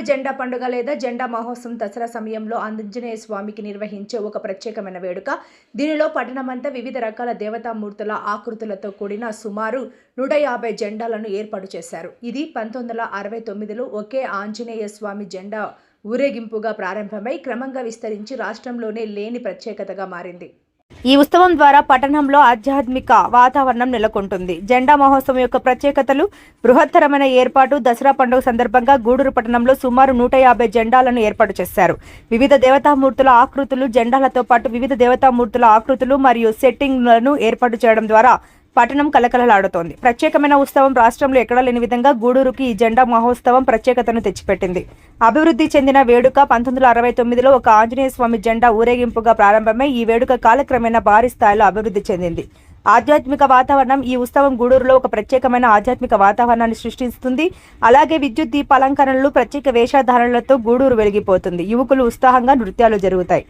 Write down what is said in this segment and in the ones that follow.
గూడూరు జెండా పండుగ లేదా జెండా మహోత్సవం దసరా సమయంలో ఆంజనేయ స్వామికి నిర్వహించే ఒక ప్రత్యేకమైన వేడుక. దీనిలో పట్టణమంతా వివిధ రకాల దేవతామూర్తుల ఆకృతులతో కూడిన సుమారు నూట యాభై జెండాలను ఏర్పాటు చేశారు. ఇది పంతొమ్మిది వందల అరవై తొమ్మిదిలో ఒకే ఆంజనేయ స్వామి జెండా ఊరేగింపుగా ప్రారంభమై క్రమంగా విస్తరించి రాష్ట్రంలోనే లేని ప్రత్యేకతగా మారింది. ఈ ఉత్సవం ద్వారా పట్టణంలో ఆధ్యాత్మిక వాతావరణం నెలకొంటుంది. జెండా మహోత్సవం యొక్క ప్రత్యేకతలు బృహత్తరమైన ఏర్పాటు దసరా పండుగ సందర్భంగా గూడూరు పట్టణంలో సుమారు నూట యాభై జెండాలను ఏర్పాటు చేశారు. వివిధ దేవతామూర్తుల ఆకృతులు జెండాలతో పాటు వివిధ దేవతామూర్తుల ఆకృతులు మరియు సెట్టింగ్లను ఏర్పాటు చేయడం ద్వారా పట్టణం కలకలలాడుతోంది. ప్రత్యేకమైన ఉత్సవం రాష్ట్రంలో ఎక్కడా లేని విధంగా గూడూరుకి ఈ జెండా మహోత్సవం ప్రత్యేకతను తెచ్చిపెట్టింది. అభివృద్ధి చెందిన వేడుక పంతొమ్మిది వందల అరవై తొమ్మిదిలో ఒక ఆంజనేయ స్వామి జెండా ఊరేగింపుగా ప్రారంభమై ఈ వేడుక కాలక్రమేణా భారీ స్థాయిలో అభివృద్ధి చెందింది. ఆధ్యాత్మిక వాతావరణం ఈ ఉత్సవం గూడూరులో ఒక ప్రత్యేకమైన ఆధ్యాత్మిక వాతావరణాన్ని సృష్టిస్తుంది. అలాగే విద్యుత్ దీపాలంకరణలు ప్రత్యేక వేషధారణలతో గూడూరు వెలిగిపోతుంది. యువకులు ఉత్సాహంగా నృత్యాలు జరుగుతాయి.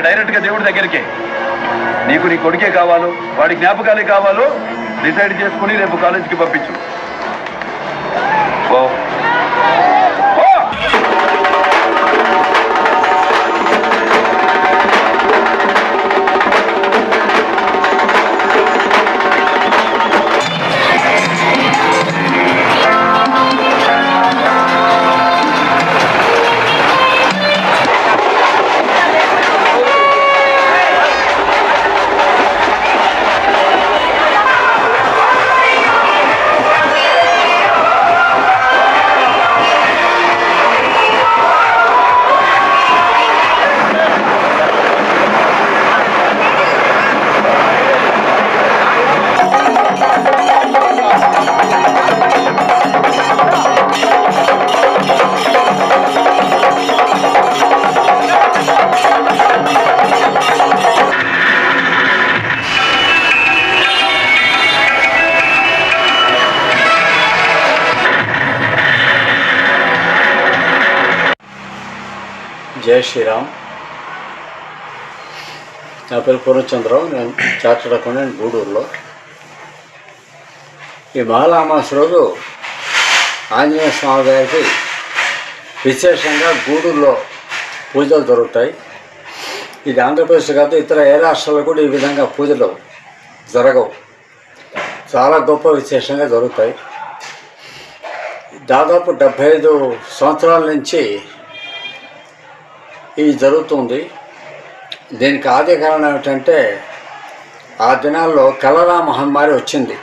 ఇక డైరెక్ట్గా దేవుడి దగ్గరికి. నీకు నీ కొడుకే కావాలో వాడి జ్ఞాపకాలే కావాలో డిసైడ్ చేసుకుని రేపు కాలేజీకి పంపించు. జై శ్రీరామ్ నా పేరు పూర్ణచంద్రరావు నేను చార్టెడ్ అకౌంటెంట్ గూడూరులో. ఈ మహాలామాస రోజు ఆంజనేయ స్వామి గారికి విశేషంగా గూడూరులో పూజలు జరుగుతాయి. ఇది ఆంధ్రప్రదేశ్ కాదు ఇతర ఏ రాష్ట్రాల్లో కూడా ఈ విధంగా పూజలు జరగవు. చాలా గొప్ప విశేషంగా జరుగుతాయి. దాదాపు డెబ్భై ఐదు సంవత్సరాల నుంచి ఇది జరుగుతుంది. దీనికి ఆది కారణం ఏమిటంటే ఆ దినాల్లో కలరా మహమ్మారి వచ్చింది.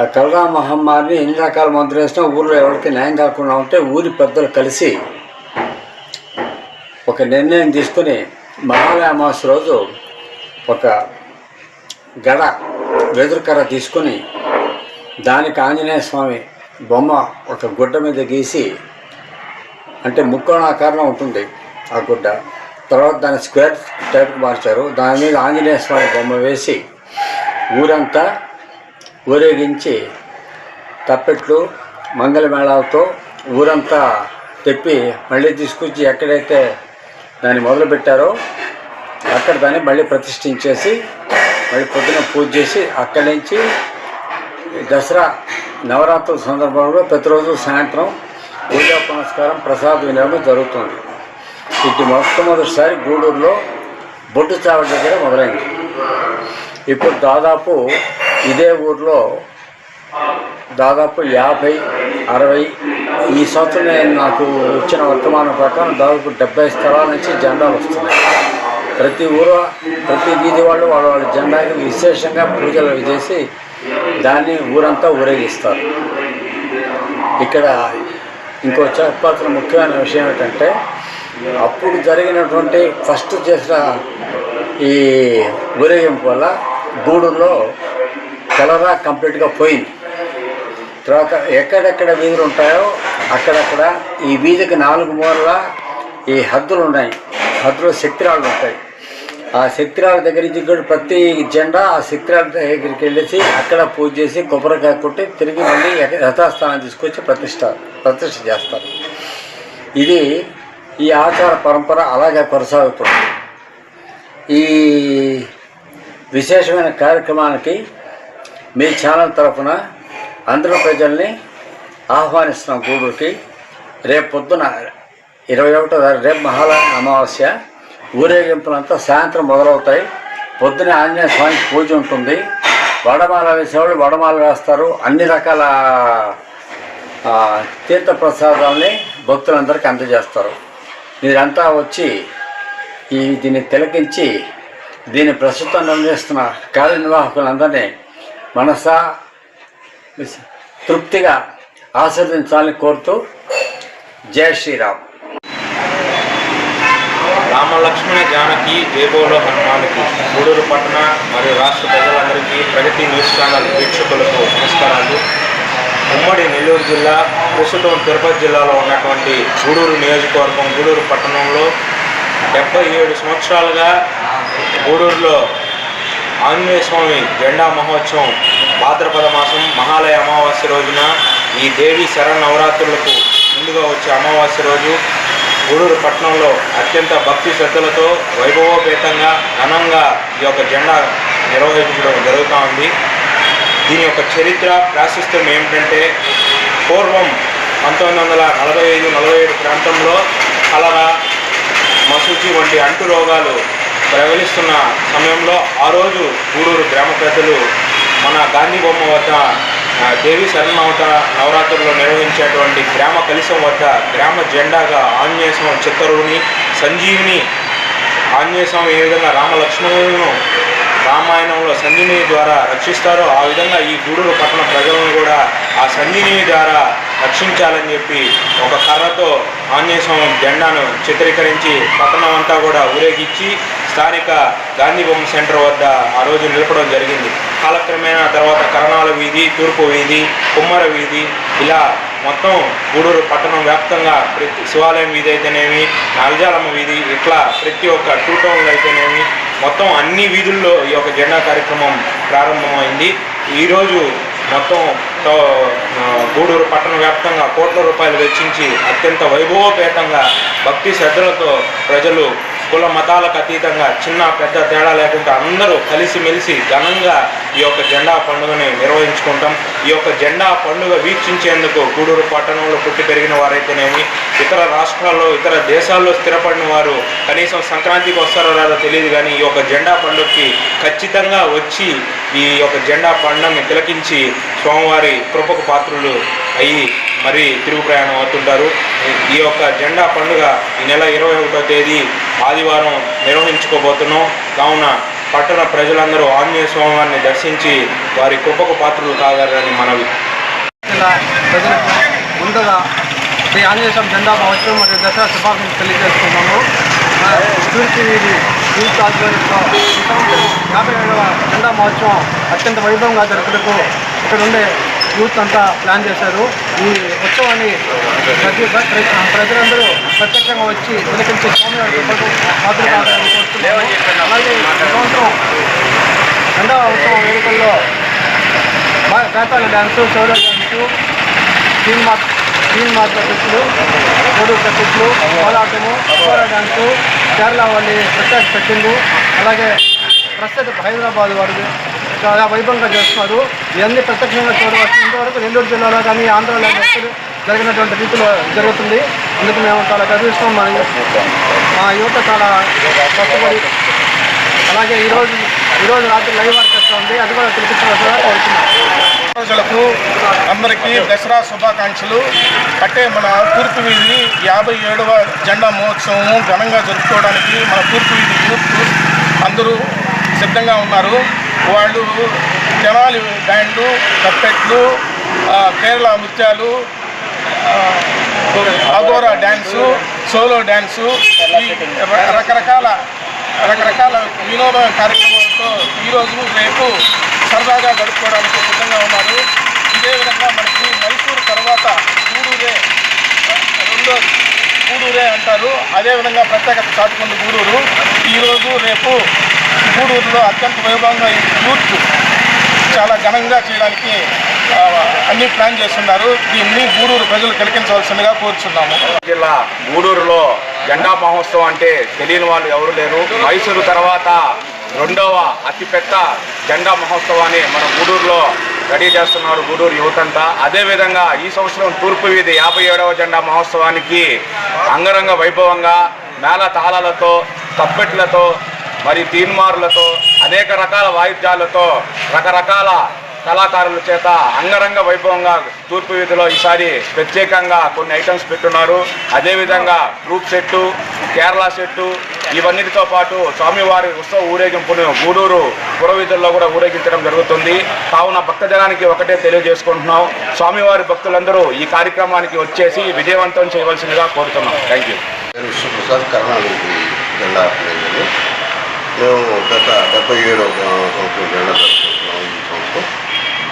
ఆ కలరా మహమ్మారిని ఎన్ని రకాల మందులు వేసినా ఊళ్ళో ఎవరికి న్యాయం కాకుండా ఉంటే ఊరి పెద్దలు కలిసి ఒక నిర్ణయం తీసుకుని మహాలయామాస రోజు ఒక గడ వెదురుకర్ర తీసుకుని దానికి ఆంజనేయ స్వామి బొమ్మ ఒక గుడ్డ మీద గీసి అంటే ముక్కోణాకారంలో ఉంటుంది. ఆ గుడ్డ తర్వాత దాన్ని స్క్వేర్ టైప్కి మార్చారు. దాని మీద ఆంజనేయ స్వామి బొమ్మ వేసి ఊరంతా ఊరేగించి తప్పెట్లు మంగళమేళాలతో ఊరంతా తెప్పి మళ్ళీ తీసుకొచ్చి ఎక్కడైతే దాన్ని మొదలుపెట్టారో అక్కడ దాన్ని మళ్ళీ ప్రతిష్ఠించేసి మళ్ళీ పొద్దున పూజ చేసి అక్కడి నుంచి దసరా నవరాత్రుల సందర్భంలో ప్రతిరోజు సాయంత్రం పూజా పునస్కారం ప్రసాద వినియోగం జరుగుతుంది. ఇది మొట్టమొదటిసారి గూడూరులో బొడ్డు చావడి దగ్గర మొదలైంది. ఇప్పుడు దాదాపు ఇదే ఊర్లో దాదాపు యాభై అరవై ఈ సంవత్సరం నేను నాకు వచ్చిన వర్తమానం ప్రకారం దాదాపు డెబ్బై స్థలాల నుంచి జెండాలు వస్తున్నాయి. ప్రతి ఊరు ప్రతి వీధి వాళ్ళు వాళ్ళ వాళ్ళ జెండాకి విశేషంగా పూజలు చేసి దాన్ని ఊరంతా ఊరేగిస్తారు. ఇక్కడ ఇంకో చెప్పాల్సిన ముఖ్యమైన విషయం ఏంటంటే అప్పుడు జరిగినటువంటి ఫస్ట్ చేసిన ఈ ఊరేగింపు వల్ల గూడూరులో కలరా కంప్లీట్గా పోయింది. తర్వాత ఎక్కడెక్కడ వీధులు ఉంటాయో అక్కడక్కడ ఈ వీధికి నాలుగు మూలల ఈ హద్దులు ఉన్నాయి. హద్దులో శక్తిరాళ్ళు ఉంటాయి. ఆ శక్తిరాళ్ళ దగ్గర నుంచి కూడా ప్రతి జెండా ఆ శక్తిరాళ్ళ దగ్గరికి వెళ్ళేసి అక్కడ పూజ చేసి కొబ్బరికాయ కొట్టి తిరిగి మళ్ళీ యథాస్థానం తీసుకొచ్చి ప్రతిష్ట ప్రతిష్ట చేస్తారు. ఇది ఈ ఆచార పరంపర అలాగే కొనసాగుతుంది. ఈ విశేషమైన కార్యక్రమానికి మీ ఛానల్ తరఫున అందరూ ప్రజల్ని ఆహ్వానిస్తున్నాం గూడూరుకి రేపు పొద్దున ఇరవై ఒకటో రేపు మహాలయ అమావాస్య ఊరేగింపులంతా సాయంత్రం మొదలవుతాయి. పొద్దున ఆంజనేయ స్వామికి పూజ ఉంటుంది. వడమాల వేసేవాళ్ళు వడమాల వేస్తారు. అన్ని రకాల తీర్థప్రసాదాలని తీర్థ ప్రసాదాలని భక్తులందరికీ అందజేస్తారు. మీరంతా వచ్చి ఈ దీన్ని తిలకించి దీన్ని ప్రస్తుతం నిర్వహిస్తున్న కార్యనిర్వాహకులందరినీ మనస తృప్తిగా ఆస్వాదించాలని కోరుతూ జై శ్రీరామ్. రామలక్ష్మణ జానకి జయబోలో హనుమానికి గూడూరు పట్టణ మరియు రాష్ట్ర ప్రజలందరికీ ప్రగతి న్యూస్ ఛానల్ వీక్షకులకు నమస్కారాలు. ఉమ్మడి నెల్లూరు జిల్లా ప్రస్తుతం తిరుపతి జిల్లాలో ఉన్నటువంటి గూడూరు నియోజకవర్గం గూడూరు పట్టణంలో డెబ్బై ఏడు సంవత్సరాలుగా గూడూరులో ఆంజనేయ స్వామి జెండా మహోత్సవం భాద్రపద మాసం మహాలయ అమావాస్య రోజున ఈ దేవి శరన్నవరాత్రులకు ముందుగా వచ్చే అమావాస్య రోజు గూడూరు పట్టణంలో అత్యంత భక్తి శ్రద్ధలతో వైభవోపేతంగా ఘనంగా ఈ యొక్క జెండా నిర్వహించడం జరుగుతూ ఉంది. దీని యొక్క చరిత్ర ప్రాశస్త్యం ఏమిటంటే పూర్వం పంతొమ్మిది వందల నలభై ఐదు నలభై ఏడు ప్రాంతంలో కలరా మసూచి వంటి అంటు రోగాలు ప్రబలిస్తున్న సమయంలో ఆ రోజు గూడూరు గ్రామ పెద్దలు మన గాంధీ బొమ్మ వద్ద దేవి శరణవత నవరాత్రుల్లో నిర్వహించేటువంటి గ్రామ కలిసం వద్ద గ్రామ జెండాగా ఆంజనేయ స్వామి చిత్తరువుని సంజీవిని ఆంజనేయ స్వామి ఏ విధంగా రామలక్ష్మణులను రామాయణంలో సంజీవిని ద్వారా రక్షిస్తారో ఆ విధంగా ఈ గూడూరు పట్టణ ప్రజలను కూడా ఆ సంజీవిని ద్వారా రక్షించాలని చెప్పి ఒక కర్రతో ఆంజనేయ స్వామి జెండాను చిత్రీకరించి పట్టణం అంతా కూడా ఊరేగించి స్థానిక గాంధీ బొమ్మ సెంటర్ వద్ద ఆ రోజు నిలపడం జరిగింది. కాలక్రమేణా తర్వాత కరణాల వీధి తూర్పు వీధి కుమ్మర వీధి ఇలా మొత్తం గూడూరు పట్టణం వ్యాప్తంగా ప్రతి శివాలయం వీధి అయితేనేమి నాగజాలమ్మ వీధి ఇట్లా ప్రతి ఒక్క టూ టౌన్లు అయితేనేమి మొత్తం అన్ని వీధుల్లో ఈ యొక్క జెండా కార్యక్రమం ప్రారంభమైంది. ఈరోజు మొత్తం తో- గూడూరు పట్టణ వ్యాప్తంగా కోట్ల రూపాయలు వెచ్చించి అత్యంత వైభవపేతంగా భక్తి శ్రద్ధలతో ప్రజలు కుల మతాలకు అతీతంగా చిన్న పెద్ద తేడా లేకుండా అందరూ కలిసిమెలిసి ఘనంగా ఈ యొక్క జెండా పండుగని నిర్వహించుకుంటాం. ఈ యొక్క జెండా పండుగ వీక్షించేందుకు గూడూరు పట్టణంలో పుట్టి పెరిగిన వారైతేనేమి ఇతర రాష్ట్రాల్లో ఇతర దేశాల్లో స్థిరపడిన వారు కనీసం సంక్రాంతికి వస్తారో రాదో తెలియదు కానీ ఈ యొక్క జెండా పండుగకి ఖచ్చితంగా వచ్చి ఈ యొక్క జెండా పండుగని తిలకించి స్వామివారి కృపకు పాత్రులు అయ్యి మరి తిరుగు ప్రయాణం అవుతుంటారు. ఈ యొక్క జెండా పండుగ ఈ నెల ఇరవై ఒకటో తేదీ ఆదివారం నిర్వహించుకోబోతున్నాం. కావున పట్టణ ప్రజలందరూ ఆంజనేయ స్వామివారిని దర్శించి వారి కుప్పకు పాత్రలు కాగలరని మనవి. ప్రజలకు ముందుగా శ్రీ ఆంజనేయ స్వామి జెండా మహోత్సవం మరియు దసరా శుభాకాంక్షలు తెలియజేస్తున్నాము. మా వీధి యూత్ ఆధ్వర్యంలో యాభై ఏడవ జెండా మహోత్సవం అత్యంత వైభవంగా జరుపుటకు ఇక్కడ ఉండే యూత్ అంతా ప్లాన్ చేశారు. ఈ ఉత్సవాన్ని ప్రతి- ప్రజలందరూ ప్రత్యక్షంగా వచ్చి తిలకించి స్వామి వారి కావాలని కోరుతున్నాము అలాగే సంవత్సరం ఉత్సవం వేడుకల్లో బా- డ్యాన్సు చౌడ డ్యాన్సు టీమ్ మార్ టీమ్ మార్క్ ప్రతిష్ఠలు మూడు ప్రతిష్ఠలు కోలాటము డ్యాన్సు కేరళ వాళ్ళి ప్రత్యేక సెట్టింగు అలాగే ప్రస్తుత హైదరాబాద్ వారు చాలా వైభవంగా చేస్తున్నారు. ఇవన్నీ ప్రత్యక్షంగా చూడవచ్చు. ఇంతవరకు నెల్లూరు జిల్లాలో కానీ ఆంధ్రలో కానీ జరిగినటువంటి రీతిలో జరుగుతుంది. అందుకు మేము చాలా గర్విస్తాం. మా మా యువత చాలా కష్టపడి అలాగే ఈరోజు ఈరోజు రాత్రి లైవ్ ఆర్కెస్ట్రా ఉంది. అది కూడా పిలిపించవలసిందిగా కోరుతున్నాం. ప్రజలకు అందరికీ దసరా శుభాకాంక్షలు. అంటే మన తూర్పు వీధి యాభై ఏడవ జెండా మహోత్సవం ఘనంగా జరుపుకోవడానికి మన తూర్పు వీధి యూత్ అందరూ సిద్ధంగా ఉన్నారు. వాళ్ళు తెనాలి బ్యాండ్లు కప్పెట్లు కేరళ నృత్యాలు అగోరా డ్యాన్సు సోలో డ్యాన్సు రకరకాల రకరకాల వినోద కార్యక్రమాలతో ఈరోజు రేపు సరదాగా గడుపుకోవడానికి సిద్ధంగా ఉన్నారు. ఇదే విధంగా మనకి మైసూరు తర్వాత గూడూరే రెండో గూడూరే అంటారు. అదేవిధంగా ప్రత్యేకత చాటుకుంది గూడూరు. ఈరోజు రేపు గూడూరులో అత్యంత వైభవంగా ఈ యూత్ చాలా ఘనంగా చేయడానికి అన్ని ప్లాన్ చేస్తున్నారు. దీన్ని గూడూరు ప్రజలు కలిగించవలసిందిగా కోరుచున్నాము. జిల్లా గూడూరులో జెండా మహోత్సవం అంటే తెలియని వాళ్ళు ఎవరు లేరు. మైసూరు తర్వాత రెండవ అతిపెద్ద జెండా మహోత్సవాన్ని మన గూడూరులో రెడీ చేస్తున్నారు గూడూరు యువతంతా. అదేవిధంగా ఈ సంవత్సరం తూర్పు వీధి యాభై ఏడవ జెండా మహోత్సవానికి అంగరంగ వైభవంగా మేళ తాళాలతో తప్పెట్లతో మరి తీన్మారులతో అనేక రకాల వాయిద్యాలతో రకరకాల కళాకారుల చేత అంగరంగ వైభవంగా తూర్పు వీధిలో ఈసారి ప్రత్యేకంగా కొన్ని ఐటమ్స్ పెట్టున్నారు. అదేవిధంగా గ్రూప్ సెట్టు కేరళ సెట్టు ఇవన్నిటితో పాటు స్వామివారి ఉత్సవ ఊరేగింపును గూడూరు పురవీధుల్లో కూడా ఊరేగించడం జరుగుతుంది. కావున భక్తజనానికి ఒకటే తెలియజేసుకుంటున్నాం. స్వామివారి భక్తులందరూ ఈ కార్యక్రమానికి వచ్చేసి విజయవంతం చేయవలసిందిగా కోరుతున్నాం. థ్యాంక్ యూ విష్ణుప్రసాద్ మేము గత డెబ్బై ఏడో సంవత్సరం సంవత్సరం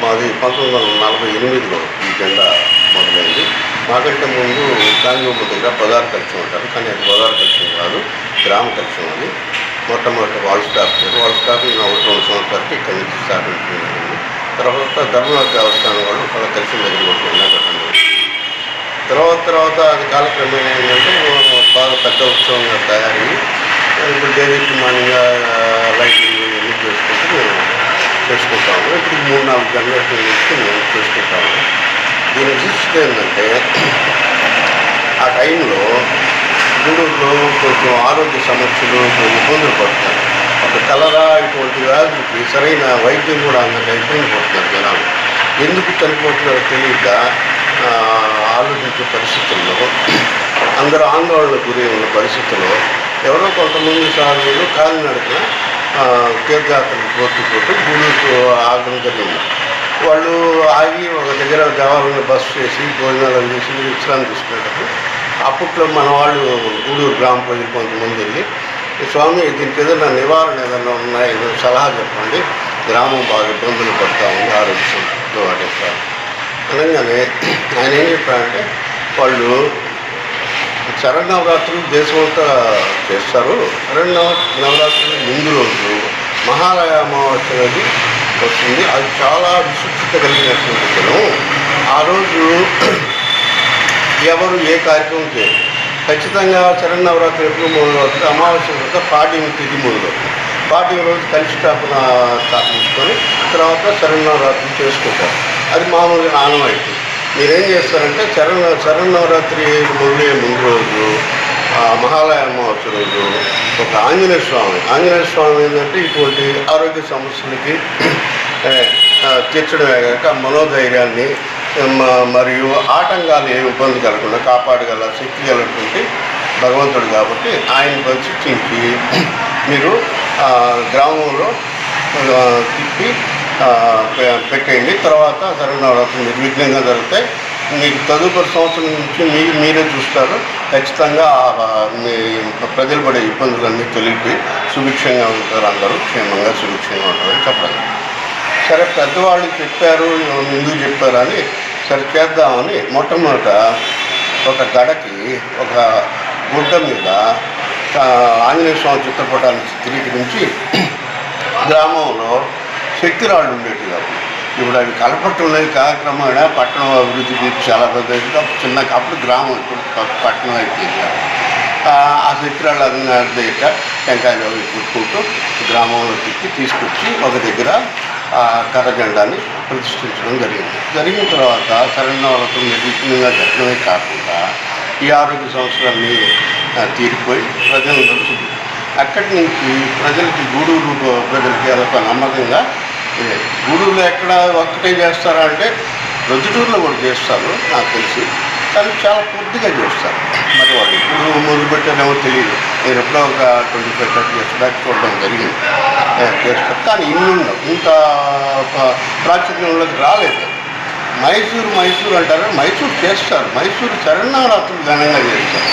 మాది పంతొమ్మిది వందల నలభై ఎనిమిదిలో ఈ జెండా మొదలైంది. మాకంటే ముందు గాంధీబొమ్మ దగ్గర బజార్ కలెక్షన్ ఉంటారు కానీ అది బజార్ కలెక్షన్ కాదు గ్రామ కలెక్షన్ అది. మొట్టమొదటి వాల్ స్టాప్ వాల్ స్టాప్ నేను ఒకటి రెండు సంవత్సరాలకి ఇక్కడి నుంచి స్థాపించింది తర్వాత ధర్మనాథ దేవస్థానం వాళ్ళు వాళ్ళ కలిసి దగ్గర ఒక కట్టండి తర్వాత తర్వాత అది కాలక్రమేణా ఏంటంటే బాగా పెద్ద ఉత్సవంగా తయారయ్యి ఇప్పుడు డైరెక్ట్ మార్నింగ్ లైటింగ్ ఇవన్నీ చేసుకుంటూ చేసుకుంటాము. ఇప్పుడు మూడు నాలుగు జనరేషన్ నుంచి మేము చేసుకుంటాము. దీని విశిష్టత ఏంటంటే ఆ టైంలో గూడూరులో కొంచెం ఆరోగ్య సమస్యలు కొంచెం ఇబ్బందులు పడుతున్నారు ఒక కలరా ఇటువంటి వ్యాధులకి సరైన వైద్యం కూడా అందరికీ ఇబ్బంది పడుతున్నారు జనాలు. ఎందుకు చనిపోతున్నారో తెలియక ఆలోచించే పరిస్థితుల్లో అందరూ ఆందోళనకు గురి ఉన్న పరిస్థితుల్లో ఎవరో కొంతమంది సాగులు కాలినడకన తీర్థయాత్రలు పోతుంటూ గూడూరుకు ఆగ్రహం జరిగింది వాళ్ళు ఆగి ఒక దగ్గర జవాబుని బస్సు చేసి భోజనాలు చేసి విశ్రాంతి తీసుకునేటప్పుడు అప్పట్లో మన వాళ్ళు గూడూరు గ్రామ ప్రజలు కొంతమంది వెళ్ళి "ఈ స్వామి దీనికి ఏదైనా నివారణ ఏదైనా ఉన్నాయో? ఏదో సలహా చెప్పండి. గ్రామం బాగా ఇబ్బందులు పడతా ఉంది ఆరోగ్యంతో వాటిస్తారు అనగానే ఆయన ఏం చెప్పారంటే వాళ్ళు శరణవరాత్రులు దేశమంతా చేస్తారు. శరణవ నవరాత్రులు ముందు రోజు మహాలయ అమావాస్య అనేది వస్తుంది. అది చాలా విశిష్టత కలిగినటువంటి దినం. ఆ రోజు ఎవరు ఏ కార్యక్రమం చేయరు ఖచ్చితంగా శరణవరాత్రి ఎప్పుడు మొదలవుతుంది అమావాస్య తర్వాత పాడ్యం తిథి మొదలవుతుంది పాడ్యం రోజు కలిసిస్థాపన స్థాపించుకొని తర్వాత శరణవరాత్రి చేసుకుంటారు. అది మామూలుగా ఆనవాయితీ మీరేం చేస్తారంటే చరణ శరణవరాత్రి మొదలయ్యే ముందు రోజు ఆ మహాలయ అమావాస్య రోజు ఒక ఆంజనేయ స్వామి ఆంజనేయ స్వామి ఏంటంటే ఇటువంటి ఆరోగ్య సమస్యలకి తీర్చడమే కాక మనోధైర్యాన్ని మ- మరియు ఆటంకాలు ఏ ఇబ్బంది కలగకుండా కాపాడగల శక్తి కలిగినటువంటి భగవంతుడు కాబట్టి ఆయన ప్రశిక్షించి మీరు ఆ, గ్రామంలో తిప్పి పెట్టేయండి. తర్వాత శరణవరాత్రి నిర్విఘ్నంగా జరుగుతాయి మీకు తదుపరి సంవత్సరం నుంచి మీ మీరే చూస్తారు. ఖచ్చితంగా ఆ, మీ ప్రజలు పడే ఇబ్బందులన్నీ తొలిపి సుభిక్షంగా ఉంటారు అందరూ. క్షేమంగా సుభిక్షంగా ఉంటారని చెప్పాలి. సరే పెద్దవాళ్ళు చెప్పారు ఎందుకు చెప్పారని సరే చేద్దామని మొట్టమొదట ఒక గడకి ఒక గుడ్డ మీద ఆంజనేయ స్వామి చిత్రపటాన్ని చిత్రీకరించి గ్రామంలో శక్తిరాళ్ళు ఉండేవి కాదు ఇప్పుడు అవి కలపట్టంలో కార్యక్రమం పట్టణం అభివృద్ధికి చాలా పెద్ద అప్పుడు చిన్న అప్పుడు గ్రామం ఇప్పుడు పట్టణం అయిపోయింది. ఆ శక్తిరాళ్ళు అందరి టెంకాయలు అవి కుట్టుకుంటూ గ్రామంలో తిప్పి తీసుకొచ్చి ఒక దగ్గర ఆ కర్ర ప్రతిష్ఠించడం జరిగింది. జరిగిన తర్వాత శరణవరతం నిర్విఘ్నంగా జరగడమే కాకుండా ఈ ఆరోగ్య సంవత్సరాన్ని తీరిపోయి ప్రజలందరూ అక్కడి నుంచి ప్రజలకి గూడూరు ప్రజలకి అదొక నమ్మకంగా గూడూరులో ఎక్కడ ఒక్కటే చేస్తారా అంటే ప్రొద్దుటూరులో కూడా చేస్తారు నాకు తెలిసి. కానీ చాలా పూర్తిగా చేస్తారు. మరి వాళ్ళు ఇప్పుడు మొదలు తెలియదు. నేను ఎప్పుడో ఒక twenty five thirty years back చూడడం జరిగింది. చేస్తారు. కానీ ఇన్ని ఉండవు. ఇంత ప్రాచుర్యంలోకి రాలేదు. మైసూరు మైసూరు అంటారు. మైసూరు చేస్తారు. మైసూరు శరణవరాత్రులు ఘనంగా చేస్తారు.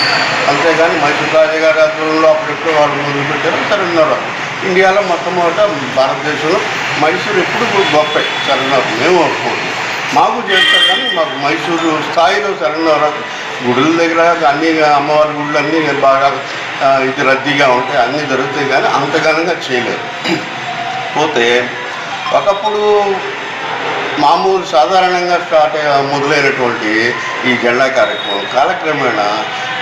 అంతేగాని మైసూరు రాజగారి ఆధ్వర్యంలో అప్పుడెప్పుడు వాళ్ళు మొదలు పెట్టారు శరణవరాత్రులు ఇండియాలో మొట్టమొదట భారతదేశంలో మైసూరు ఎప్పుడు గొప్ప శరణవరాత్రులు మేము ఒప్పుకోండి మాకు చేస్తారు కానీ మాకు మైసూరు స్థాయిలో శరణవరాత్రులు గుడుల దగ్గర అన్ని అమ్మవారి గుళ్ళు అన్నీ బాగా ఇది రద్దీగా ఉంటాయి అన్నీ జరుగుతాయి కానీ అంత ఘనంగా పోతే ఒకప్పుడు మామూలు సాధారణంగా స్టార్ట్ అయ్యే మొదలైనటువంటి ఈ జెండా కార్యక్రమం కాలక్రమేణా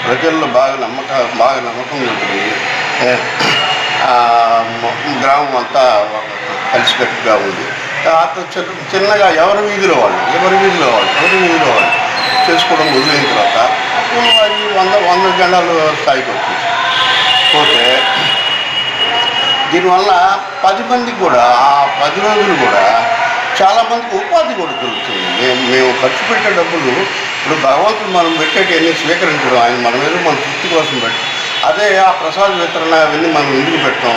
ప్రజల్లో బాగా నమ్మక బాగా నమ్మకం ఉంటుంది గ్రామం అంతా కలిసికట్టుగా ఉంది. తర్వాత చిన్న చిన్నగా ఎవరి వీధిలో వాళ్ళు ఎవరి వీధిలో వాళ్ళు ఎవరి వీధిలో వాళ్ళు చేసుకోవడం మొదలైన తర్వాత అవి అది వంద వంద జెండాలు స్థాయికి వచ్చింది పోతే దీనివల్ల పది మందికి కూడా ఆ పది రోజులు కూడా చాలామందికి ఉపాధి కూడా దొరుకుతుంది. మేము మేము ఖర్చు పెట్టే డబ్బులు ఇప్పుడు భగవంతుడు మనం పెట్టేటివన్నీ స్వీకరించడం ఆయన మన మీద మన తృప్తి కోసం పెట్టి అదే ఆ ప్రసాద వితరణ అవన్నీ మనం ఎందుకు పెట్టాం?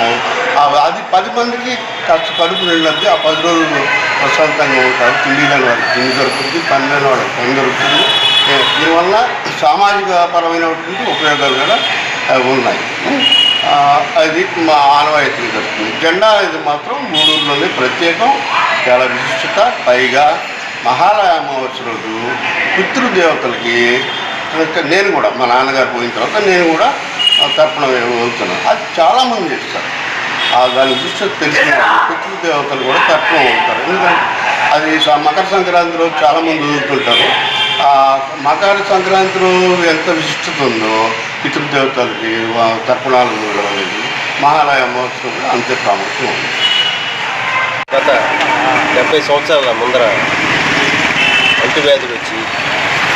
అది పది మందికి ఖర్చు కడుపు నిండి ఆ పది రోజులు ప్రశాంతంగా ఉంటారు. తిండి లేని వాళ్ళకి తిండి దొరుకుతుంది పని లేని వాళ్ళకి పని దొరుకుతుంది. దీనివల్ల సామాజిక పరమైనటువంటి ఉపయోగాలు కూడా ఉన్నాయి. అది మా ఆనవాయితీ జరుగుతుంది జెండా అనేది మాత్రం మూడూరులోనే ప్రత్యేకం. చాలా విశిష్టత. పైగా మహాలయ అమావాస్య రోజు పితృదేవతలకి నేను కూడా మా నాన్నగారు పోయిన తర్వాత నేను కూడా తర్పణం వెళ్తున్నాను అది చాలామంది చేస్తారు ఆ దాని విశిష్టత తెలిసిన పితృ దేవతలు కూడా తర్పణం అవుతారు ఎందుకంటే అది మకర సంక్రాంతి రోజు చాలామంది వదులుతుంటారు మకర సంక్రాంతి రోజు ఎంత విశిష్టత ఉందో పితృదేవతలకి తర్పణాలు అనేది మహాలయ మహోత్సవం కూడా అంతే ప్రాముఖ్యం ఉంది. గత డెబ్బై సంవత్సరాల ముందర అంటువ్యాధులు వచ్చి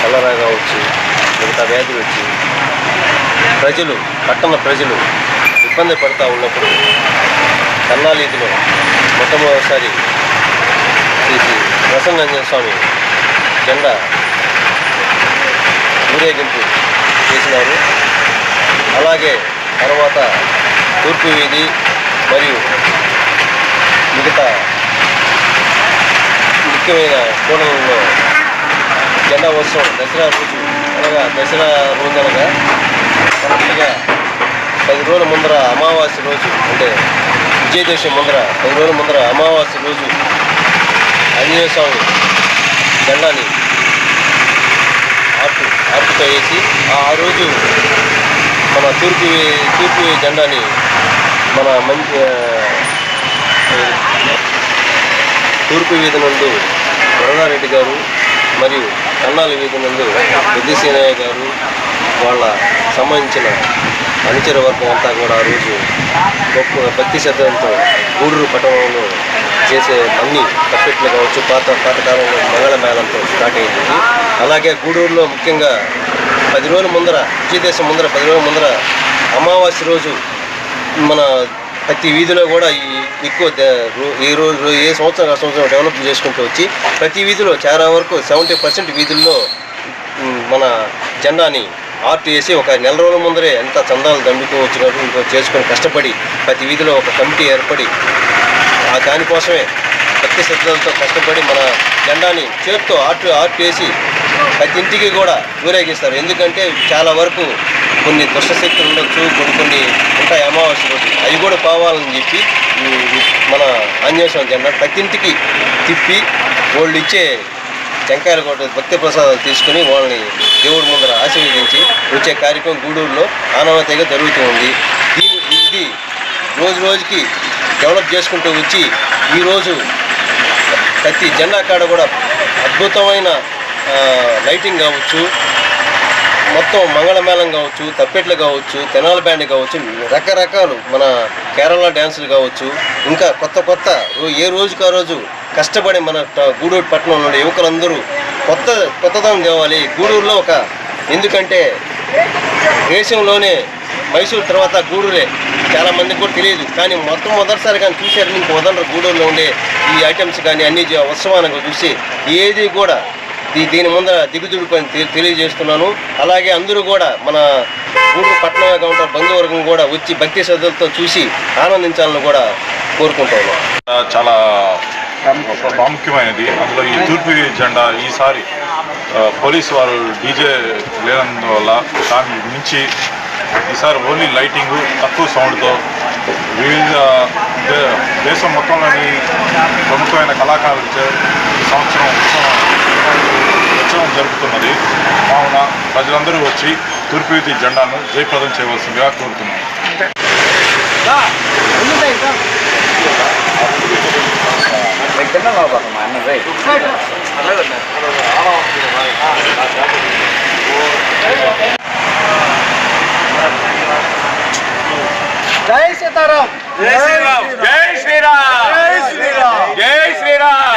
కలరాగా వచ్చి మిగతా వ్యాధులు వచ్చి ప్రజలు పట్టణ ప్రజలు ఇబ్బంది పడుతూ ఉన్నప్పుడు కన్నాలీధిలో మొట్టమొదటిసారి శ్రీ ప్రసన్నంజన స్వామి జెండా ఊరేగింపు చేసినారు. అలాగే తర్వాత తూర్పు వీధి మరియు మిగతా ముఖ్యమైన కోణంలో జెండా ఉత్సవం దసరా రోజు అనగా దసరా రోజు అనగా కరెక్ట్గా పది రోజుల ముందర అమావాస్య రోజు అంటే విజయదశమి ముందర పది రోజుల ముందర అమావాస్య రోజు ఆంజనేయ స్వామి జెండాని ఆర్పు ఆర్పుతో వేసి ఆ రోజు మన తూర్పు తూర్పు జెండాని మన మంచి తూర్పు వీధి నందు వరదారెడ్డి గారు మరియు కన్నాల వీధి నందు పెద్దిసేనయ్య గారు వాళ్ళ సంబంధించిన అనుచర వర్గం అంతా కూడా ఆ రోజు గొప్ప భక్తి శ్రద్ధలతో గూడూరు పట్టణంలో చేసే అన్ని తప్పెట్లు కావచ్చు పాత పాతకాలంలో మంగళమేళంతో స్టార్ట్ అయింది అలాగే గూడూరులో ముఖ్యంగా పది రోజుల ముందర విజయదేశం ముందర పది రోజుల ముందర అమావాస్య రోజు మన ప్రతి వీధిలో కూడా ఈ ఎక్కువ ఈ రోజు ఏ సంవత్సరం ఆ సంవత్సరం డెవలప్ చేసుకుంటూ వచ్చి ప్రతి వీధిలో చాలా వరకు సెవెంటీ పర్సెంట్ వీధుల్లో మన జెండాని ఆర్ట్ ఒక నెల రోజుల ముందరే ఎంత చందాలు దండుతూ వచ్చినట్టు ఇంకో చేసుకొని కష్టపడి ప్రతి వీధిలో ఒక కమిటీ ఏర్పడి ఆ దానికోసమే భక్తి శ్రద్ధలతో కష్టపడి మన జెండాని చేత్తో ఆర్ట్ ఆర్ట్ ప్రతి ఇంటికి కూడా ఊరేగిస్తారు. ఎందుకంటే చాలా వరకు కొన్ని దుష్టశక్తులు ఉండొచ్చు కొన్ని కొన్ని ఉంటాయి అమావాస్య రోజు. అవి కూడా పోవాలని చెప్పి మన ఆంజనేయ జెండా ప్రతి ఇంటికి తిప్పి వాళ్ళు ఇచ్చే టెంకాయలు కూడా భక్తి ప్రసాదాలు తీసుకుని వాళ్ళని దేవుడి ముందర ఆశీర్వదించి వచ్చే కార్యక్రమం గూడూరులో ఆనవాయితీగా జరుగుతూ ఉంది. దీని ఇది రోజు రోజుకి డెవలప్ చేసుకుంటూ వచ్చి ఈరోజు ప్రతి జెండా కాడ కూడా అద్భుతమైన లైటింగ్ కావచ్చు మొత్తం మంగళమేళం కావచ్చు తప్పెట్లు కావచ్చు తెనాల బ్యాండ్ కావచ్చు రకరకాలు మన కేరళ డ్యాన్సులు కావచ్చు. ఇంకా కొత్త కొత్త ఏ రోజుకు ఆ రోజు కష్టపడి మన గూడూరు పట్టణంలో ఉండే యువకులందరూ కొత్త కొత్తదనం తేవాలి. గూడూరులో ఒక ఎందుకంటే దేశంలోనే మైసూరు తర్వాత గూడూరే. చాలా మందికి కూడా తెలియదు. కానీ మొత్తం మొదటిసారి కానీ చూసారు మీకు వదలరు గూడూరులో ఉండే ఈ ఐటమ్స్ కానీ అన్ని ఉత్సవాలను చూసి ఏది కూడా దీని ముందర దిగుదుడిపని తెలి తెలియజేస్తున్నాను. అలాగే అందరూ కూడా మన గూడూరు పట్టణంగా ఉంటారు బంధువర్గం కూడా వచ్చి భక్తి శ్రద్ధలతో చూసి ఆనందించాలని కూడా కోరుకుంటాను చాలా ప్రాముఖ్యమైనది. అందులో ఈ తూర్పు జెండా ఈసారి పోలీసు వారు డీజే లేనందువల్ల దాన్ని మించి ఈసారి ఓన్లీ లైటింగ్ తక్కువ సౌండ్తో వివిధ దేశం మొత్తంలోని ప్రముఖమైన కళాకారులు ఈ సంవత్సరం ఉత్సవం ఉత్సవం జరుపుతున్నది. కావున ప్రజలందరూ వచ్చి తూర్పు వీధి జెండాను జయప్రదం చేయవలసిందిగా కోరుతున్నాను జై సీతారాం. జై శ్రీరామ్. జై శ్రీరామ్. జై శ్రీరామ్.